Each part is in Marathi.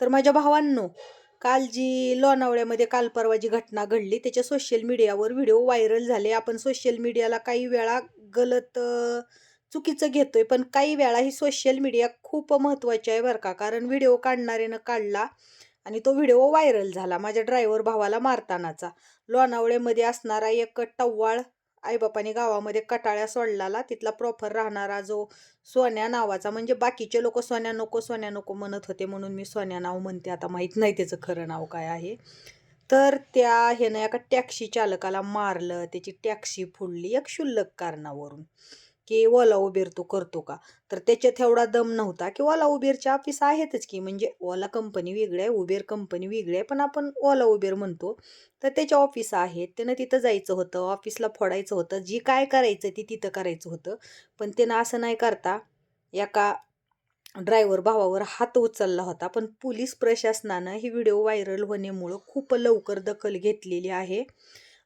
तर माझ्या भावांनो काल जी लोणावळ्यामध्ये काल परवा जी घटना घडली त्याच्या सोशल मीडियावर व्हिडिओ व्हायरल झाले. आपण सोशल मीडियाला काही वेळा गलत चुकीचं घेतोय पण काही वेळा ही सोशल मीडिया खूप महत्त्वाची आहे बरं का. कारण व्हिडिओ काढणाऱ्यानं काढला आणि तो व्हिडिओ व्हायरल झाला माझ्या ड्रायव्हर भावाला मारतानाचा. लोणावळ्यामध्ये असणारा एक टव्वाळ आईबापाने गावामध्ये कटाळ्या सोडलाला तिथला प्रॉपर राहणारा जो सोन्या नावाचा म्हणजे बाकीचे लोक सोन्या नको सोन्या नको म्हणत होते म्हणून मी सोन्या नाव म्हणते. आता माहीत नाही त्याचं खरं नाव काय आहे. तर त्या ह्यानं एका टॅक्सी चालकाला मारलं त्याची टॅक्सी फोडली एक क्षुल्लक कारणावरून. की ओला उबेर तो करतो का? तर त्याच्यात एवढा दम नव्हता की ओला उबेरच्या ऑफिस आहेतच की. म्हणजे ओला कंपनी वेगळी आहे उबेर कंपनी वेगळी आहे पण आपण ओला उबेर म्हणतो. तर त्याच्या ऑफिस आहेत त्यानं तिथं जायचं होतं ऑफिसला फोडायचं होतं जी काय करायचं ती तिथं करायचं होतं. पण त्यानं असं नाही करता एका ड्रायव्हर भावावर हात उचलला होता. पण पोलीस प्रशासनानं ही व्हिडिओ व्हायरल होण्यामुळं खूप लवकर दखल घेतलेली आहे.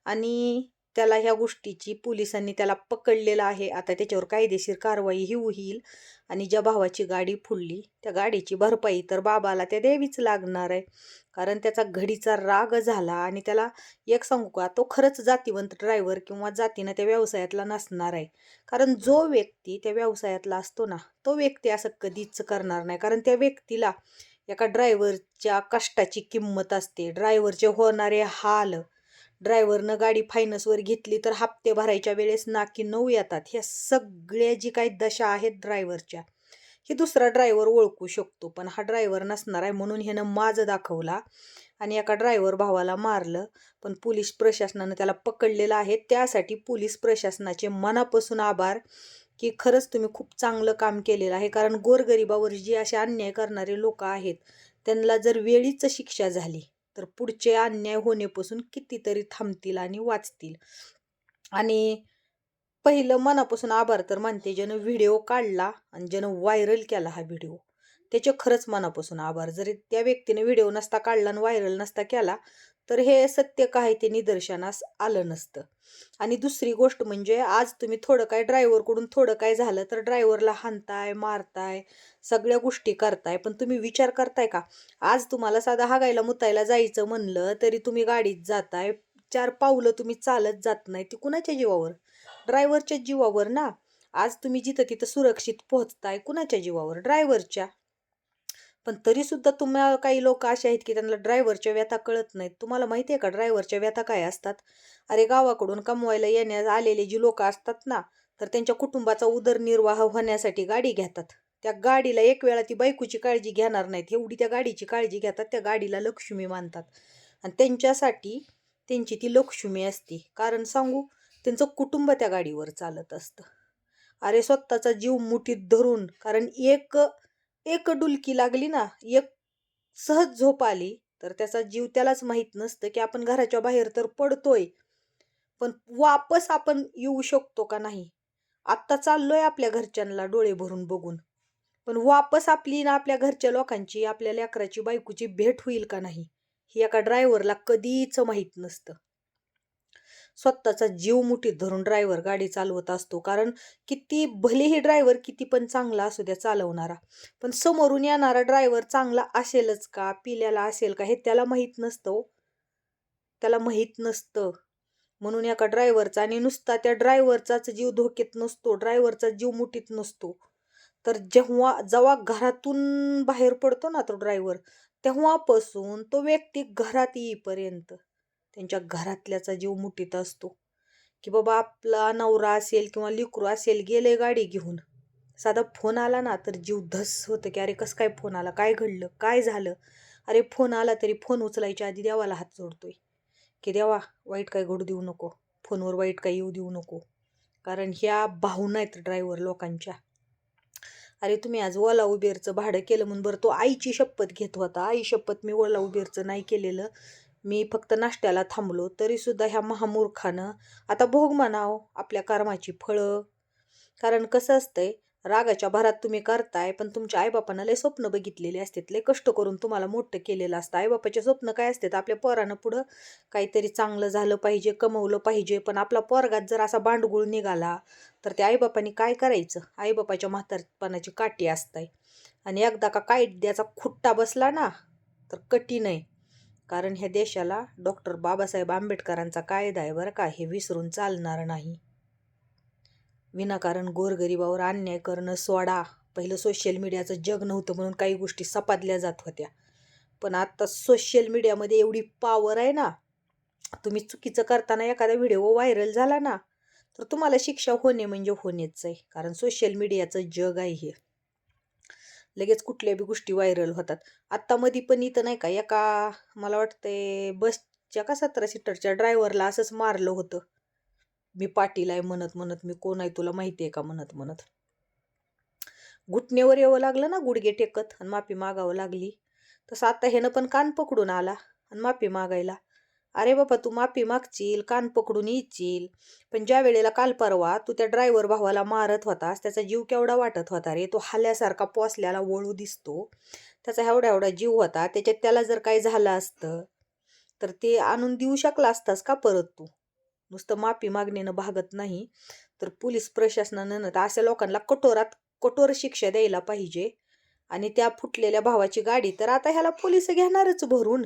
आणि त्याला ह्या गोष्टीची पोलिसांनी त्याला पकडलेलं आहे. आता त्याच्यावर कायदेशीर कारवाई ही होईल. आणि ज्या भावाची गाडी फुडली त्या गाडीची भरपाई तर बाबाला त्या द्यावीच लागणार आहे. कारण त्याचा घडीचा राग झाला आणि त्याला एक सांगू का तो खरंच जातीवंत ड्रायव्हर किंवा जातीनं त्या व्यवसायातला नसणार आहे. कारण जो व्यक्ती त्या व्यवसायातला असतो ना तो व्यक्ती असं कधीच करणार नाही. कारण त्या व्यक्तीला एका ड्रायव्हरच्या कष्टाची किंमत असते. ड्रायव्हरचे होणारे हाल ड्रायव्हरनं गाडी फायनान्सवर घेतली तर हप्ते भरायच्या वेळेस नाकी नऊ येतात. ह्या सगळ्या जी काही दशा आहेत ड्रायव्हरच्या हे दुसरा ड्रायव्हर ओळखू शकतो. पण हा ड्रायव्हर नसणार आहे म्हणून ह्यानं माझं दाखवला आणि एका ड्रायव्हर भावाला मारलं. पण पोलीस प्रशासनानं त्याला पकडलेलं आहे. त्यासाठी पोलीस प्रशासनाचे मनापासून आभार की खरंच तुम्ही खूप चांगलं काम केलेलं आहे. कारण गोरगरिबावर जी असे अन्याय करणारे लोक आहेत त्यांना जर वेळीच शिक्षा झाली तर पुढचे अन्याय होण्यापासून कितीतरी थांबतील आणि वाचतील. आणि पहिलं मनापासून आभार तर मानते ज्यानं व्हिडिओ काढला आणि ज्यानं व्हायरल केला हा व्हिडिओ त्याचे खरंच मनापासून आभार. जरी त्या व्यक्तीने व्हिडिओ नसता काढला आणि व्हायरल नसता केला तर हे सत्य काय ते निदर्शनास आलं नसतं. आणि दुसरी गोष्ट म्हणजे आज तुम्ही थोडं काय ड्रायव्हरकडून थोडं काय झालं तर ड्रायव्हरला हाणताय मारताय सगळ्या गोष्टी करताय. पण तुम्ही विचार करताय का? आज तुम्हाला साधा हागायला मुतायला जायचं म्हणलं तरी तुम्ही गाडीत जाताय चार पावलं तुम्ही चालत जात नाही ती कुणाच्या जीवावर? ड्रायव्हरच्या जीवावर ना. आज तुम्ही जिथं तिथं सुरक्षित पोहोचताय कुणाच्या जीवावर? ड्रायव्हरच्या पण तरी सुद्धा तुम्हाला काही लोक असे आहेत की त्यांना ड्रायव्हरच्या व्यथा कळत नाहीत. तुम्हाला माहिती आहे का ड्रायव्हरच्या व्यथा काय असतात? अरे गावाकडून कमवायला येण्यास आलेले जी लोक असतात ना तर त्यांच्या कुटुंबाचा उदरनिर्वाह होण्यासाठी गाडी घेतात. त्या गाडीला एक वेळा ती बायकोची काळजी घेणार नाहीत. एवढी त्या गाडीची काळजी घेतात त्या गाडीला लक्ष्मी मानतात. आणि त्यांच्यासाठी त्यांची ती लक्ष्मी असते. कारण सांगू त्यांचं कुटुंब त्या गाडीवर चालत असतं. अरे स्वतःचा जीव मुठीत धरून कारण एक एक डुलकी लागली ना एक सहज झोप आली तर त्याचा जीव त्यालाच माहीत नसतं की आपण घराच्या बाहेर तर पडतोय. पण वापस आपण येऊ शकतो का नाही? आत्ता चाललोय आपल्या घरच्यांना डोळे भरून बघून. पण वापस आपली ना आपल्या घरच्या लोकांची आपल्या लेकराची बायकोची भेट होईल का नाही ही एका ड्रायव्हरला कधीच माहीत नसतं. स्वतःचा जीव मुठीत धरून ड्रायव्हर गाडी चालवत असतो. कारण किती भलेही ड्रायव्हर किती पण चांगला असू द्या चालवणारा पण समोरून येणारा ड्रायव्हर चांगला असेलच का? पिल्याला असेल का? हे त्याला माहीत नसतं हो. त्याला माहीत नसतं. म्हणून एका ड्रायव्हरचा आणि नुसता त्या ड्रायव्हरचाच जीव धोक्यात नसतो ड्रायव्हरचा जीव मुठीत नसतो. तर जेव्हा जेव्हा घरातून बाहेर पडतो ना तो ड्रायव्हर तेव्हापासून तो व्यक्ती घरात येईपर्यंत त्यांच्या घरातल्याचा जीव मुठीत असतो. की बाबा आपला नवरा असेल किंवा लिकरू असेल गेले गाडी घेऊन. साधा फोन आला ना तर जीव धस होतं की अरे कसं काय फोन आला? काय घडलं? काय झालं? अरे फोन आला तरी फोन उचलायच्या आधी देवाला हात जोडतोय. की देवा वाईट काय घडू देऊ नको. फोनवर वाईट काय येऊ देऊ नको. कारण ह्या भावना आहेत ड्रायव्हर लोकांच्या. अरे तुम्ही आज ओला उबेरचं भाडं केलं म्हणून बरं तो आईची शपथ घेत होता. आई शपथ मी ओला उबेरचं नाही केलेलं. मी फक्त नाश्त्याला थांबलो तरीसुद्धा ह्या महामूर्खानं आता भोग म्हणाव आपल्या कर्माची फळं. कारण कसं असतंय रागाच्या भरात तुम्ही करताय पण तुमच्या आईबापानं लय स्वप्न बघितलेले असतात लय कष्ट करून तुम्हाला मोठं केलेलं असतं. आईबापाचे स्वप्न काय असतात आपल्या पोरानं पुढं काहीतरी चांगलं झालं पाहिजे कमवलं पाहिजे पण आपला पोरगात जर असा बांडगुळ निघाला तर त्या आईबापाने काय करायचं? आईबापाच्या म्हातारपणाची काठी असताय. आणि एकदा का काय द्याचा खुट्टा बसला ना तर कठीण आहे. कारण ह्या देशाला डॉक्टर बाबासाहेब आंबेडकरांचा कायदा आहे बरं का हे विसरून चालणार नाही. विनाकारण गोरगरिबावर अन्याय करणं सोडा. पहिलं सोशल मीडियाचं जग नव्हतं म्हणून काही गोष्टी सपादल्या जात होत्या. पण आत्ता सोशल मीडियामध्ये एवढी पॉवर आहे ना तुम्ही चुकीचं करताना एखादा व्हिडिओ व्हायरल झाला ना तर तुम्हाला शिक्षा होणे म्हणजे होणेच आहे. कारण सोशल मीडियाचं जग आहे हे. लगेच कुठल्या बी गोष्टी व्हायरल होतात. आत्ता मधी पण इथं नाही का एका मला वाटतंय बसच्या का सतरा सीटरच्या ड्रायव्हरला असंच मारलं होतं. मी पाटील आहे म्हणत म्हणत मी कोण आहे तुला माहिती आहे का म्हणत म्हणत. घुटणेवर यावं लागलं ना गुडघे टेकत आणि माफी मागावं लागली. तसं आता ह्यानं पण कान पकडून आला आणि माफी मागायला. अरे बाबा तू माफी मागशील कान पकडून येशील. पण ज्या वेळेला काल परवा तू त्या ड्रायव्हर भावाला मारत होतास त्याचा जीव केवढा वाटत होता रे तो हल्ल्यासारखा पोसल्याला वळू दिसतो. त्याचा एवढा एवढा जीव होता त्याच्यात त्याला जर काही झालं असतं तर ते आणून देऊ शकला असतास का परत तू? नुसतं माफी मागणीनं भागत नाही तर पोलीस प्रशासनानं तर अशा लोकांना कठोरात कठोर शिक्षा द्यायला पाहिजे. आणि त्या फुटलेल्या भावाची गाडी तर आता ह्याला पोलीस घेणारच भरून.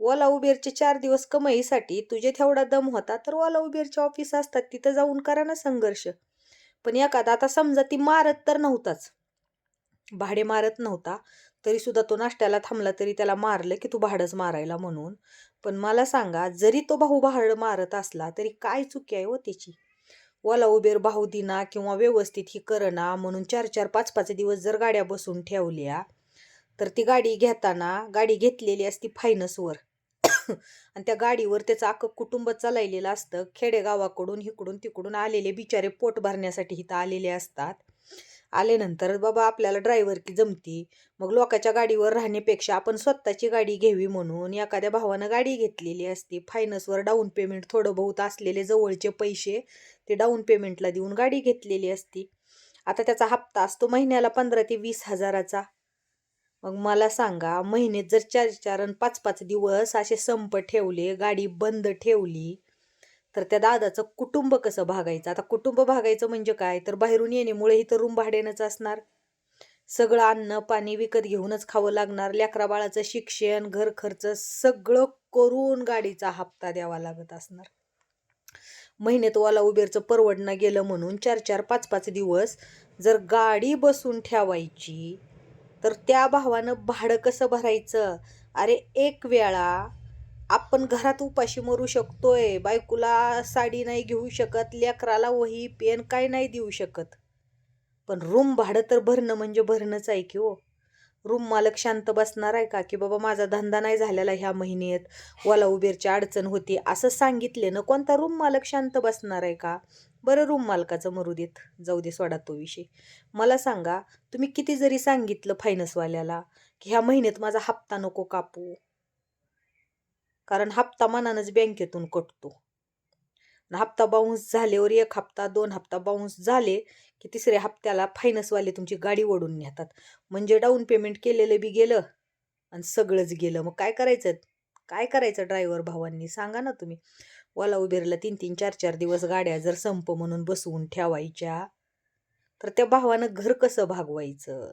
ओला उबेरचे चार दिवस कमाईसाठी तुझे तेवढा दम होता तर ओला उबेरचे ऑफिस असतात तिथं जाऊन करा ना संघर्ष. पण एखादा आता समजा ती मारत तर नव्हताच. भाडे मारत नव्हता तरी सुद्धा तो नाश्त्याला थांबला तरी त्याला मारलं की तू भाडंच मारायला म्हणून. पण मला सांगा जरी तो भाऊ भाड मारत असला तरी काय चुकी आहे हो त्याची? ओला उबेर भाऊ दिना किंवा व्यवस्थित ही करणा म्हणून चार चार पाच पाच दिवस जर गाड्या बसून ठेवल्या तर ती गाडी घेताना गाडी घेतलेली असती फायनसवर आणि त्या गाडीवर त्याचं अख्खं कुटुंब चालायलेलं असतं. खेडेगावाकडून इकडून तिकडून आलेले बिचारे पोट भरण्यासाठी इथं आलेले असतात. आल्यानंतर बाबा आपल्याला ड्रायव्हर की जमती. मग लोकाच्या गाडीवर राहण्यापेक्षा आपण स्वतःची गाडी घ्यावी म्हणून एखाद्या भावानं गाडी घेतलेली असते. फायनान्सवर डाऊन पेमेंट थोडं बहुत असलेले जवळचे पैसे ते डाऊन पेमेंटला देऊन गाडी घेतलेली असती. आता त्याचा हप्ता असतो महिन्याला पंधरा ते वीस हजाराचा. मग मला सांगा महिन्यात जर चार चार आणि पाच पाच दिवस असे संप ठेवले गाडी बंद ठेवली तर त्या दादाचं कुटुंब कसं भागायचं? आता कुटुंब भागायचं म्हणजे काय? तर बाहेरून येण्यामुळे तर रूम भाड्यानंच असणार. सगळं अन्न पाणी विकत घेऊनच खावं लागणार. लेकरा बाळाचं शिक्षण घर खर्च सगळं करून गाडीचा हप्ता द्यावा लागत असणार. महिन्यात वाला उबेरचं परवडणं गेलं म्हणून चार चार पाच पाच दिवस जर गाडी बसून ठेवायची तर त्या भावानं भाडं कसं भरायचं? अरे एक वेळा आपण घरात उपाशी मरू शकतोय. बायकोला साडी नाही घेऊ शकत लेकराला वही पेन काय नाही देऊ शकत. पण रूम भाडं तर भरणं म्हणजे भरणंच आहे की हो? रूम मालक शांत बसणार आहे का? की बाबा माझा धंदा नाही झालेला ह्या महिन्यात वाला उबेरची अडचण होती. असं सांगितले ना कोणता रूम मालक शांत बसणार आहे का? बरं रूम मालकाचं मरू देत. जाऊ दे सोडा तो विषय. मला सांगा तुम्ही किती जरी सांगितलं फायनान्सवाल्याला की ह्या महिन्यात माझा हप्ता नको कापू. कारण हप्ता मनानच बँकेतून कटतो. हप्ता बाउन्स झाल्यावर एक हप्ता दोन हप्ता बाउन्स झाले की तिसऱ्या हप्त्याला फायनसवाले तुमची गाडी ओढून नेतात. म्हणजे डाऊन पेमेंट केलेलं बी गेलं आणि सगळंच गेलं. मग काय करायचं? काय करायचं ड्रायव्हर भावांनी? सांगा ना तुम्ही. ओला उबेरला तीन तीन चार चार दिवस गाड्या जर संप म्हणून बसवून ठेवायच्या तर त्या भावानं घर कसं भागवायचं?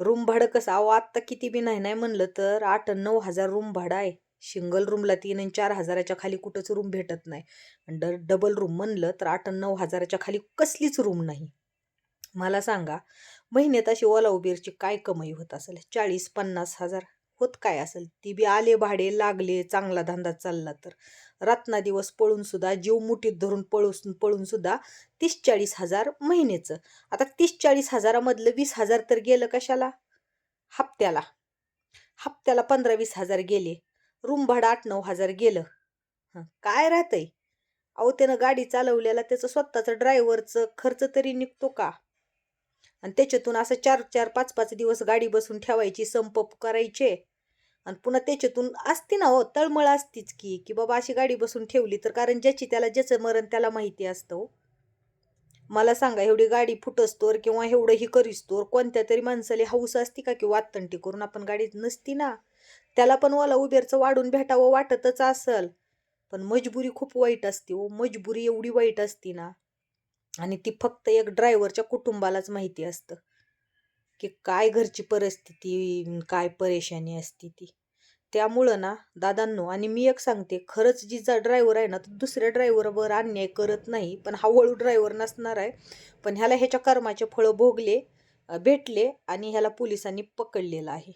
रूम भाडं कसं? अहो आत्ता किती बी नाही नाही म्हणलं तर आठ नऊ हजार रूम भाडं आहे. सिंगल रूमला तीन आणि चार हजाराच्या खाली कुठंच रूम भेटत नाही. आणि डबल रूम म्हणलं तर आठ आणि नऊ हजाराच्या खाली कसलीच रूम नाही. मला सांगा महिन्यात अशी ओला उबेरची काय कमाई होत असेल? चाळीस पन्नास हजार होत काय असेल? ती बी आले भाडे लागले चांगला धंदा चालला तर. रातना दिवस पळून सुद्धा जीव मुठीत धरून पळून पळून सुद्धा तीस चाळीस हजार महिन्याचं. आता तीस चाळीस हजारामधलं वीस हजार तर गेलं कशाला? हप्त्याला. हप्त्याला पंधरा वीस हजार गेले. रूम भाडं आठ नऊ हजार गेलं. हं, काय राहतंय? अहो त्यानं गाडी चालवल्याला त्याचं स्वतःचं ड्रायव्हरचं खर्च तरी निघतो का? आणि त्याच्यातून असं चार चार पाच पाच दिवस गाडी बसून ठेवायची संप करायचे. आणि पुन्हा त्याच्यातून असते ना हो तळमळ असतीच की की बाबा अशी गाडी बसून ठेवली तर कारण ज्याची त्याला ज्याचं मरण त्याला माहिती असतं हो. मला सांगा एवढी गाडी फुटस्तोर किंवा एवढं ही करिस्तोर कोणत्या तरी माणसाला हौस असती का की वातंटी करून आपण गाडी नसती ना? त्याला पण ओला उबेरचं वाढून भेटावं वाटतच असल. पण मजबुरी खूप वाईट असते ओ मजबुरी एवढी वाईट असती ना. आणि ती फक्त एक ड्रायव्हरच्या कुटुंबालाच माहिती असतं. की काय घरची परिस्थिती काय परेशानी असते ती. त्यामुळं ना दादांनो आणि मी एक सांगते खरंच जी जा ड्रायव्हर आहे ना तो दुसऱ्या ड्रायव्हरवर अन्याय करत नाही पण हा वळू ड्रायव्हर नसणार आहे. पण ह्याला ह्याच्या कर्माचे फळं भोगले भेटले आणि ह्याला पोलिसांनी पकडलेलं आहे.